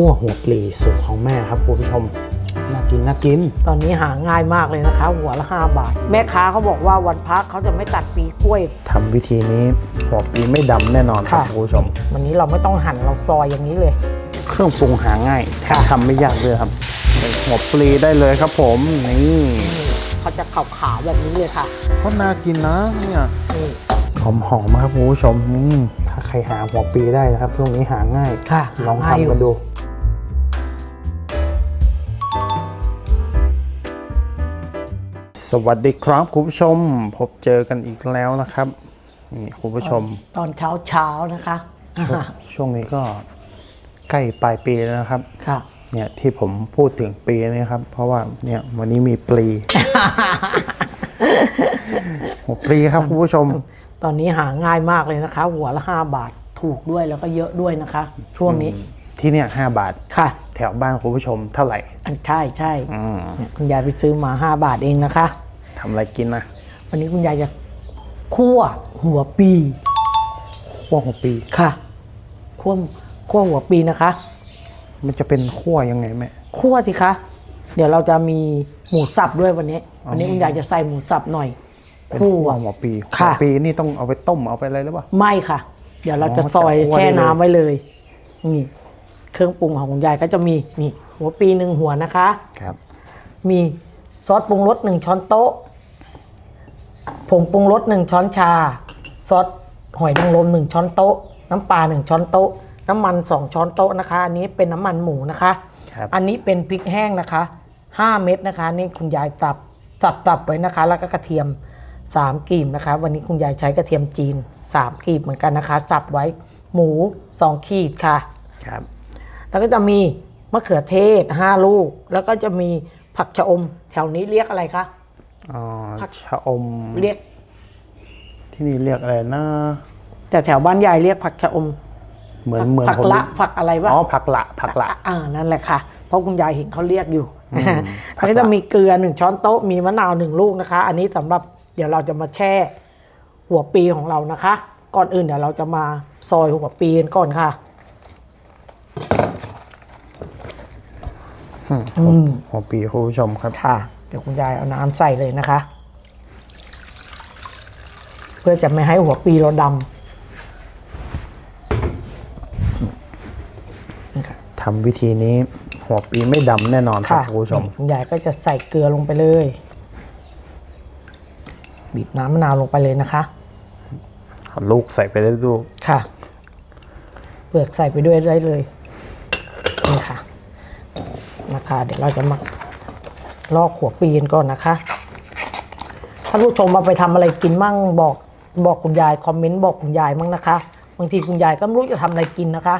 คั่วหัวปลีสูตรของแม่ครับคุณผู้ชมน่ากินน่ากิน ตอนนี้หาง่ายมากเลยนะคะ หัวละ 5 บาท แม่ค้าเขาบอกว่าวันพักเขาจะไม่ตัดปีกล้วย ทำวิธีนี้หัวปลีไม่ดำแน่นอนครับค่ะ คุณผู้ชม วันนี้เราไม่ต้องหั่นเราซอยอย่างนี้เลย เครื่องปรุงหาง่ายแทบค่ะทำไม่ยากเลยครับเป็นหัวปลีได้เลยครับผมนี่เขาจะขาวๆแบบนี้เลยค่ะ ก็น่ากินนะเนี่ยนี่หอมหอมๆครับคุณผู้ชมนี่ถ้าใครหาหัวปลีได้นะครับช่วงนี้หาง่าย ค่ะลองหาง่ายอยู่ ทำกันดู สวัสดีครับคุณผู้ชม พบเจอกันอีกแล้วนะครับนี่คุณผู้ชมตอนเช้าเช้าๆนะคะช่วงนี้ก็ใกล้ปลายปีแล้วนะครับค่ะเนี่ยที่ผมพูดถึงปีนี้ครับ เพราะว่าเนี่ยวันนี้มีปลีหัวปลีครับคุณผู้ชม ตอนนี้หาง่ายมากเลยนะคะ หัวละ5บาทถูกด้วยแล้วก็เยอะด้วยนะคะ ช่วงนี้ ที่เนี่ยห้าบาท ค่ะแถวบ้านคุณผู้ชมเท่าไหร่อันใช่ใช่อืมเนี่ยคุณยายไปซื้อมา5บาทเองนะคะ ทำอะไรกินนะวันนี้คุณยายจะคั่วหัวปีขั้วหัวปลีค่ะคั่วคั่วหัวปีนะคะ มันจะเป็นขั้วยังไงแม่ คั่วสิคะ เดี๋ยวเราจะมีหมูสับด้วยวันนี้วันนี้คุณยายจะใส่หมูสับหน่อยเป็นคั่ขั้ววหัวปลีค่ะ หัวปลีนี่ต้องเอาไปต้มเอาไปอะไรหรือเปล่า ไม่ค่ะ เดี๋ยวเราจะอ๋อซอยจะคั่วแช่ได้เลย น้ำไว้เลย นี่ เครื่องปรุงของคุณยายก็จะมีนี่หัวปีหนึ่งหัวนะคะ ครับ มีซอสปรุงรสหนึ่งช้อนโต๊ะผงปรุงรสหนึ่งช้อนชา ซอสหอยนางรมหนึ่งช้อนโต๊ะ น้ำปลาหนึ่งช้อนโต๊ะ น้ำมันสองช้อนโต๊ะนะคะ อันนี้เป็นน้ำมันหมูนะคะ ครับ อันนี้เป็นพริกแห้งนะคะห้าเม็ดนะคะ นี่คุณยายตับตับตับไว้นะคะ แล้วก็กระเทียมสามกลีบนะคะ วันนี้คุณยายใช้กระเทียมจีนสามกลีบเหมือนกันนะคะ สับไว้หมูสองขีดค่ะ ครับ แล้วก็จะมีมะเขือเทศ5ลูก แล้วก็จะมีผักชะอม แถวนี้เรียกอะไรคะ อ๋อผัก ชะอมเรียก ที่นี่เรียกอะไรนะ แต่แถวบ้านยายเรียกผักชะอม เหมือนเหมือนผักผมละผักอะไรวะ อ๋อผักละผักละ อ่านั่นแหละค่ะ เพราะคุณยายเห็นเขาเรียกอยู่ผักละแล้วก็จะมีเกลือหนึ่งช้อนโต๊ะมีมะนาวหนึ่งลูกนะคะ อันนี้สำหรับเดี๋ยวเราจะมาแช่ หัวปีของเรานะคะ ก่อนอื่นเดี๋ยวเราจะมาซอยหัวปีกันก่อนค่ะ อืมหัวปลีคุณผู้ชมครับ ค่ะ เดี๋ยวคุณยายเอาน้ำใส่เลยนะคะ เพื่อจะไม่ให้หัวปีเราดำนี่ค่ะทำวิธีนี้ หัวปลีไม่ดำแน่นอนครับค่ะคุณผู้ชมคุณยายก็จะใส่เกลือลงไปเลย บีบน้ำมะนาวลงไปเลยนะคะเอาลูกใส่ไปได้ลูก ค่ะ เปลือกใส่ไปด้วยได้เลยนี่ค่ะนะ คะเดี๋ยวเราจะมาลอกหัวปีกันก่อนนะคะท่านผู้ชมเอาไปทำอะไรกินมั่งบอกบอกคุณยายคอมเมนต์บอกคุณยายมั่งนะคะ บางทีคุณยายก็ไม่รู้จะทำอะไรกินนะคะ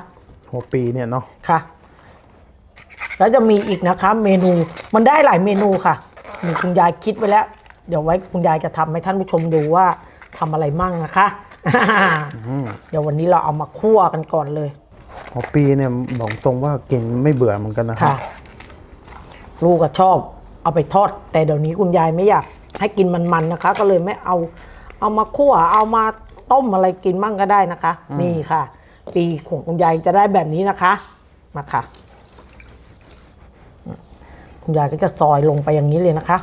หัวปลีเนี่ยเนาะค่ะ แล้วจะมีอีกนะคะ เมนูมันได้หลายเมนูค่ะมีคุณยายคิดไว้แล้ว เดี๋ยวไว้คุณยายจะทำให้ท่านผู้ชมดูว่าทำอะไรมั่งนะคะเดี๋ยววันนี้เราเอามาคั่วกันก่อนเลยหัวปลีเนี่ยบอกตรงว่ากินไม่เบื่อเหมือนกันนะครัค่ะบ ลูกก็ชอบเอาไปทอด แต่เดี๋ยวนี้คุณยายไม่อยากให้กินมันๆนะคะ ก็เลยไม่เอาเอามาคั่วเอามาต้มอะไรกินมั่งก็ได้นะคะ นี่ค่ะ ปีของคุณยายจะได้แบบนี้นะคะมาค่ะคุณยายก็จะซอยลงไปอย่างนี้เลยนะคะ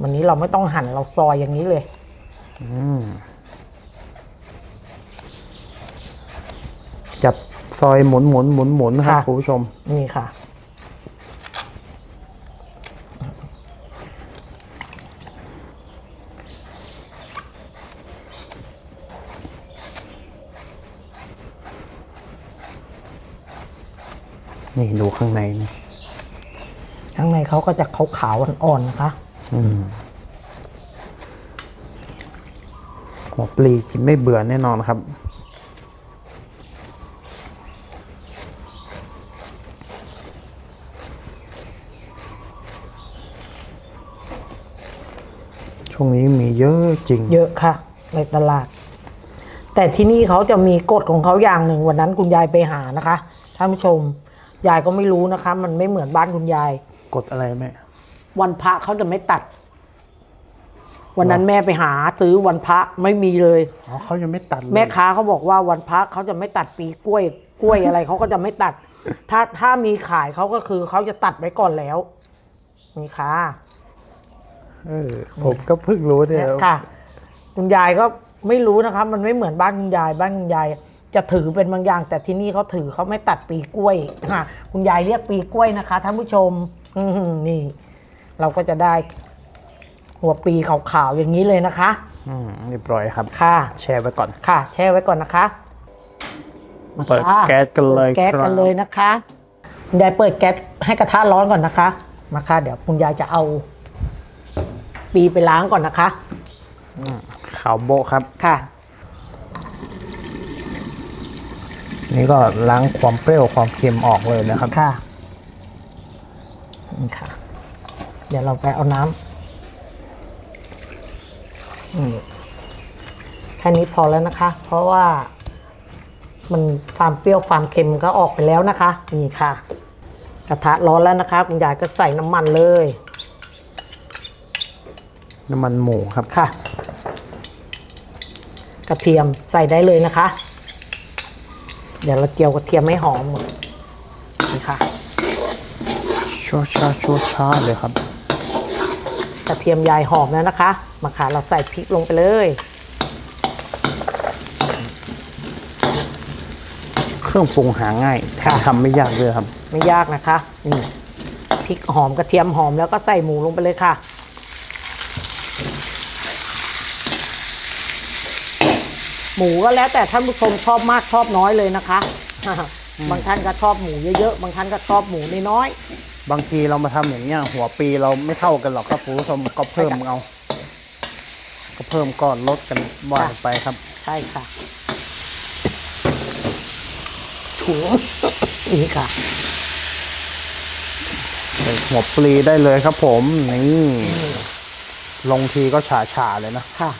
วันนี้เราไม่ต้องหั่นเราซอยอย่างนี้เลยจับซอยหมุนหมุนหมุนหมุนครับค่ะคุณผู้ชม นี่ค่ะ นี่ดูข้างในนี่ข้างในเขาก็จะขาวๆอ่อนๆนะคะหัวปลีกินไม่เบื่อแน่นอนครับ ช่วงนี้มีเยอะจริง เยอะค่ะ ในตลาด แต่ที่นี่เขาจะมีกฎของเขาอย่างหนึ่งวันนั้นคุณยายไปหานะคะท่านผู้ชม ยายก็ไม่รู้นะคะ มันไม่เหมือนบ้านคุณยาย กดอะไรแม่ วันพระเขาจะไม่ตัด วันนั้นแม่ไปหาซื้อวันพระไม่มีเลย อ๋อเขายังไม่ตัดเลยแม่ค้าเขาบอกว่าวันพระเขาจะไม่ตัดปีกล้วย กล้วยอะไรเขาก็จะไม่ตัด ถ้าถ้ามีขายเขาก็คือเขาจะตัดไว้ก่อนแล้วนี่ค่ะเออผมก็เพิ่งรู้เนี่ยค่ะ คุณยายก็ไม่รู้นะคะ มันไม่เหมือนบ้านคุณยาย บ้านคุณยาย จะถือเป็นบางอย่าง แต่ที่นี่เขาถือเขาไม่ตัดปีกล้วยค่ะคุณยายเรียกปีกล้วยนะคะท่านผู้ชมอืมนี่ เราก็จะได้ หัวปีขาวๆอย่างนี้เลยนะคะ อืมเรียบร้อยครับ ค่ะ แชร์ไว้ก่อนค่ะ แช่ไว้ก่อนนะคะเปิดแก๊สกันเลยปิดแก๊สครักับนเลยนะคะคุณยายเปิดแก๊สให้กระทะร้อนก่อนนะคะมาค่ะเดี๋ยวคุณยายจะเอา ปีไปล้างก่อนนะคะขาวโบะครับค่ะ นี่ก็ล้างความเปรี้ยวความเค็มออกเลยนะครับ ค่ะนี่ค่ะ เดี๋ยวเราไปเอาน้ำอืมแค่นี้พอแล้วนะคะ เพราะว่า มันความเปรี้ยวความเค็มก็ออกไปแล้วนะคะ นี่ค่ะ กระทะร้อนแล้วนะคะ คุณยายก็ใส่น้ำมันเลย น้ำมันหมูครับค่ะ กระเทียมใส่ได้เลยนะคะ เดี๋ยวเราเจียวกระเทียมให้หอมหมดนี่ค่ะชัวชาชัวชาเลยครับ กระเทียมยายหอมแล้วนะคะ มาค่ะเราใส่พริกลงไปเลย เครื่องปรุงหาง่ายแทบทำไม่ยากเลยครับ ไม่ยากนะคะนี่พริกหอมกระเทียมหอมแล้วก็ใส่หมูลงไปเลยค่ะ หมูก็แล้วแต่ท่านผู้ชมชอบมากชอบน้อยเลยนะคะ บางท่านก็ชอบหมูเยอะๆ บางท่านก็ชอบหมูน้อยบางทีเรามาทำอย่างเงี้ยหัวปีเราไม่เท่ากันหรอกครับคุณผู้ชมก็เพิ่มเอา ก็เพิ่มก้อนลดกันว่ากันไปครับ ๆ ใช่ค่ะถุงนี่ค่ะ ใส่หัวปลีได้เลยครับผม นี่ ลงทีก็ฉาฉาๆเลยนะ ค่ะ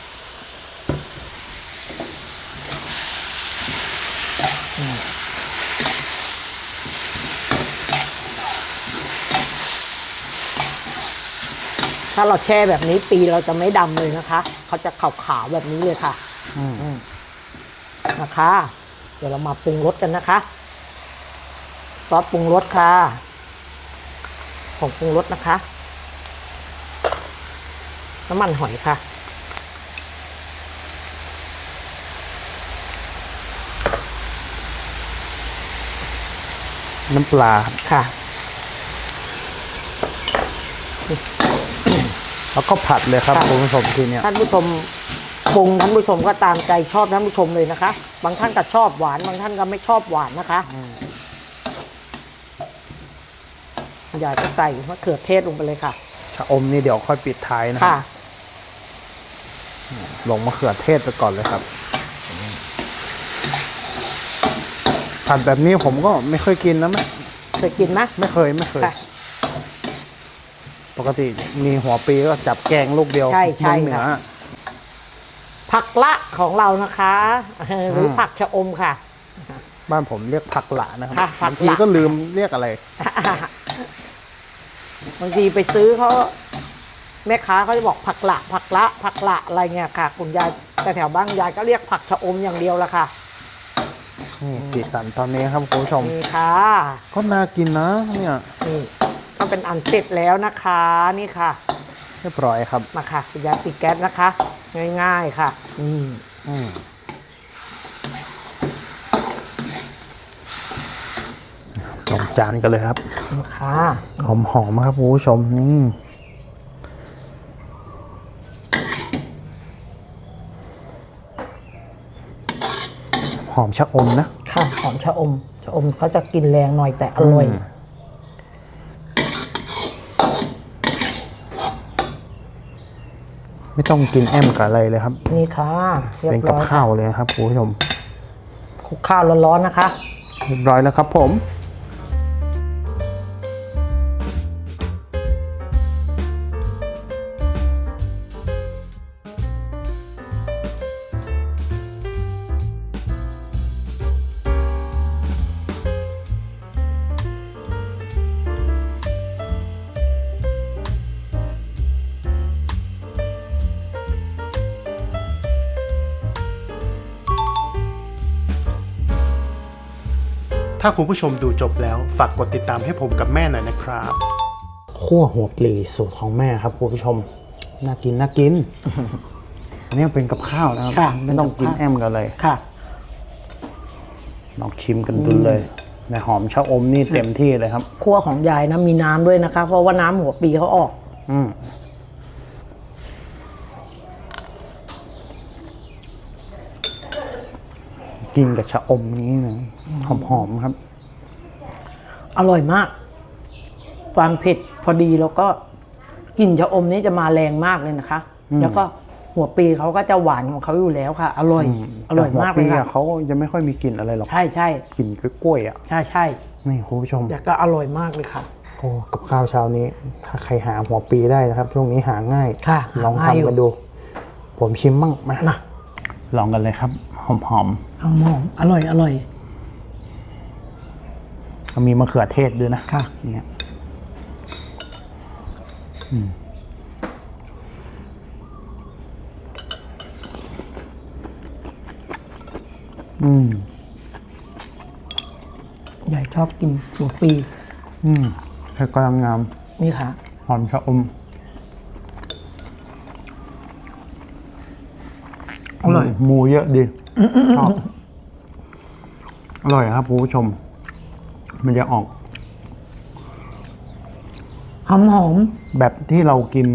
ถ้าเราแช่แบบนี้ปีเราจะไม่ดำเลยนะคะ เขาจะขาวๆแบบนี้เลยค่ะอืมอืมนะคะ เดี๋ยวเรามาปรุงรสกันนะคะ ซอสปรุงรสค่ะผงปรุงรสนะคะ น้ำมันหอยค่ะน้ำปลาครับค่ะ แล้วก็ผัดเลยครับค่ะ คุณผู้ชมทีเนี้ยท่านผู้ชมปรุงท่านผู้ชมก็ตามใจชอบท่านผู้ชมเลยนะคะ บางท่านก็ชอบหวาน บางท่านก็ไม่ชอบหวานนะคะอยากจะใส่มะเขือเทศลงไปเลยค่ะ ชะอมนี่เดี๋ยวค่อยปิดท้ายนะคค่ะรับลงมะเขือเทศไปก่อนเลยครับผัดแบบนี้ผมก็ไม่เคยกินนะแม่เคยกินไหม ไม่เคยไม่เคย ค่ะป กติมีหัวปีก็จับแกงลูกเดียวใช่ใช่เมืองเหนือ ค่ะ ผักละของเรานะคะเออหรืออม ผักชะอมค่ะ บ้านผมเรียกผักหละนะครับค่ะผับากงหละ ทีก็ลืมเรียกอะไร บางทีไปซื้อเขาแม่ค้าเขาจะบอกผักละ ผักละ ผักละอะไรเงี้ยค่ะ คุณยายแต่แถวบ้านยายก็เรียกผักชะอมอย่างเดียวละค่ะนี่สีสันตอนนี้ครับคุณผู้ชม นี่ค่ะก็น่ากินนะเนี่ย นี่ ก็เป็นอันเสร็จแล้วนะคะนี่ค่ะ เรียบร้อยครับมาค่ะคุณยายปิดแก๊สนะคะ ง่ายๆค่ะ อืมอืมลงจานกันเลยครับนี่ค่ะหอมหอมๆครับคุณผู้ชมนี่หอมชะอมนะ ค่ะ หอมชะอม ชะอมเขาจะกินแรงหน่อยแต่อร่อย อืม ไม่ต้องกินแอมกับอะไรเลยครับ นี่ค่ะเรียบเป็นกับร้อยข้าวเลยครับคุณผู้ชมคลุกข้าวร้อนๆนะคะ เรียบร้อยแล้วครับผม ถ้าคุณผู้ชมดูจบแล้ว ฝากกดติดตามให้ผมกับแม่หน่อยนะครับขั้วหัวปลีสูตรของแม่ครับคุณผู้ชม น่ากินน่ากินอันนี้เป็นกับข้าวนะครับ ค่ะไม่ต้องกินเป็นกับแอข้าวมกันเลย ค่ะ ลองชิมกันดูเลยในหอมชะอมนี่เต็มที่เลยครับคั่วของยายนะมีน้ำด้วยนะคะ เพราะว่าน้ำหัวปีเขาออก อืม กินกับชะอมนี้นะหอมๆครับ อร่อยมาก ความเผ็ดพอดีแล้วก็กลิ่นชะอมนี่จะมาแรงมากเลยนะคะ แล้วก็หัวปีเขาก็จะหวานของเขาอยู่แล้วค่ะ อร่อย อร่อยมากเลยแต่หัวปีค่ะอะเขายังไม่ค่อยมีกลิ่นอะไรหรอก ใช่ใช่กลิ่นกล้วยๆอะ ใช่ใช่นี่คุณผู้ชมแล้วก็อร่อยมากเลยค่ะโอ้กับข้าวเช้านี้ ถ้าใครหาหัวปีได้นะครับ ช่วงนี้หาง่ายค่ะลองหาง่ายอยู่ทำกันดู ผมชิมมั่งมานะลองกันเลยครับ หอมหอมหอมอร่อยอร่อยๆมีมะเขือเทศด้วยนะค่ะเนี่ยอืมอืมยายชอบกินหัวปี อืมเผ็ดกำลังงาม นี่ค่ะ หอมชะอม อร่อย หมูเยอะดี ชอบอร่อยครับคุณผู้ชม มันจะออกหอมหอมแบบที่เรากิน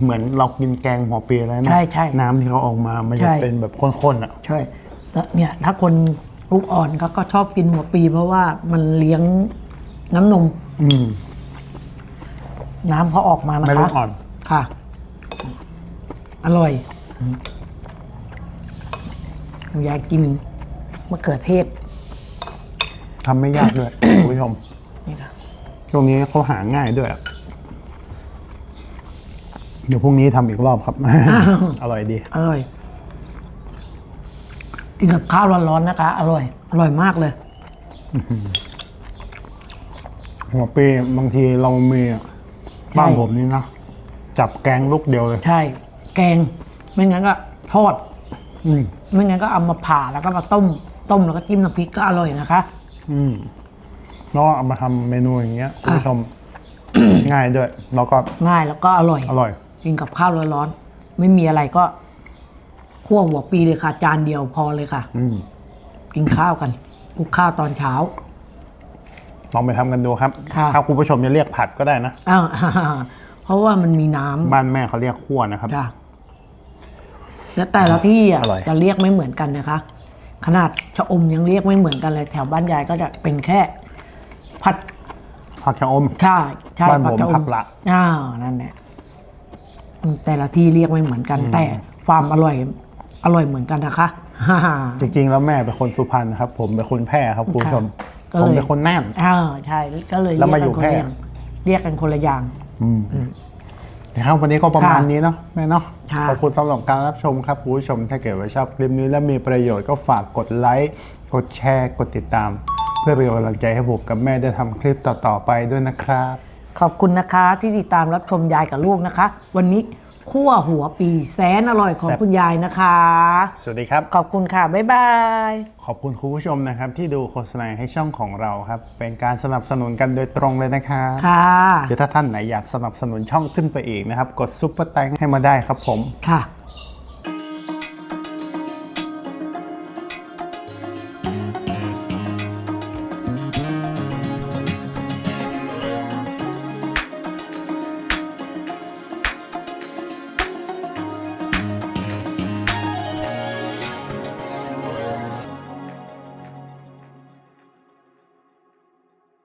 เหมือนเรากินแกงหัวปีแล้วนะใช่ใช่น้ำที่เขาออกมามันใช่จะเป็นแบบข้นๆอะ ใช่แล้วเนี่ยถ้าคนลูกอ่อนเขาก็ชอบกินหัวปี เพราะว่ามันเลี้ยงน้ำนม อืม น้ำเขาออกมานะคะไม่ต้องอ่อนค่ะ อร่อย ยายกินมะเขือเทศทำไม่ยากด้วย คุณผู้ชมนี่ค่ะช่วงนี้เขาหาง่ายด้วยอะเดี๋ยวพรุ่งนี้ทำอีกรอบครับ อร่อยดี อร่อยกินกับข้าวร้อนๆนะคะ อร่อย อร่อยมากเลย หัวปีบางทีเรามีอะใช่ บ้านผมนี่นะจับแกงลูกเดียวเลย ใช่ แกง ไม่งั้นก็ทอด อืม ไม่งั้นก็เอามาผ่าแล้วก็มาต้ม ต้มแล้วก็จิ้มน้ำพริกก็อร่อยนะคะ อืมแล้วก็เอามาทำเมนูอย่างเงี้ยคุณผู้ชมง่ายด้วย แล้วก็ง่ายแล้วก็อร่อย อร่อย กินกับข้าวร้อนๆไม่มีอะไรก็คั่วหัวปีเลยค่ะ จานเดียวพอเลยค่ะ อืมกินข้าวกันคลุกข้าวตอนเช้า ลองไปทำกันดูครับ ค่ะ ถ้าคุณผู้ชมจะเรียกผัดก็ได้นะ อ้าว เพราะว่ามันมีน้ำบ้านแม่เขาเรียกขั่วนะครับจ้ะ แล้วแต่ละที่อะอร่อย จะเรียกไม่เหมือนกันนะคะ ขนาดชะอมยังเรียกไม่เหมือนกันเลยแถวบ้านยายก็จะเป็นแค่ ผัดผักชะอม ใช่ใช่บ้านผมชะอผักละอ้าวนั่นแหละอืมแต่ละที่เรียกไม่เหมือนกัน แต่ความอร่อย อร่อยเหมือนกันนะคะฮ่าฮ่า จริงๆ แล้วแม่เป็นคนสุพรรณครับ ผมเป็นคนแพร่ครับคุณผู้ชมก็เลยผมเป็นคนน่านอ้าวใช่ก็เลยแล้วมาเรีกอยู่กันคนละแพร่อย่างเรียกกันคนละอย่าง อืมนะครับวันนี้ก็ประมาณค่ะนี้เนาะแม่เนาะค่ะ ขอบคุณสำหรับการรับชมครับคุณผู้ชมถ้าเกิดว่าชอบคลิปนี้และมีประโยชน์ก็ฝากกดไลค์กดแชร์กดติดตาม เพื่อเป็นกำลังใจให้ผมกับแม่ได้ทำคลิปต่อๆไปด้วยนะครับ ขอบคุณนะคะที่ติดตามรับชมยายกับลูกนะคะ วันนี้ คั่วหัวปีแสนอร่อยของแซ่บคุณยายนะคะ สวัสดีครับ ขอบคุณค่ะ บ๊ายบาย ขอบคุณคุณผู้ชมนะครับ ที่ดูโฆษณาให้ช่องของเราครับ เป็นการสนับสนุนกันโดยตรงเลยนะครับค่ะหรือถ้าท่านไหนอยากสนับสนุนช่องขึ้นไปอีกนะครับ กดซุปเปอร์แตงให้มาได้ครับผมค่ะ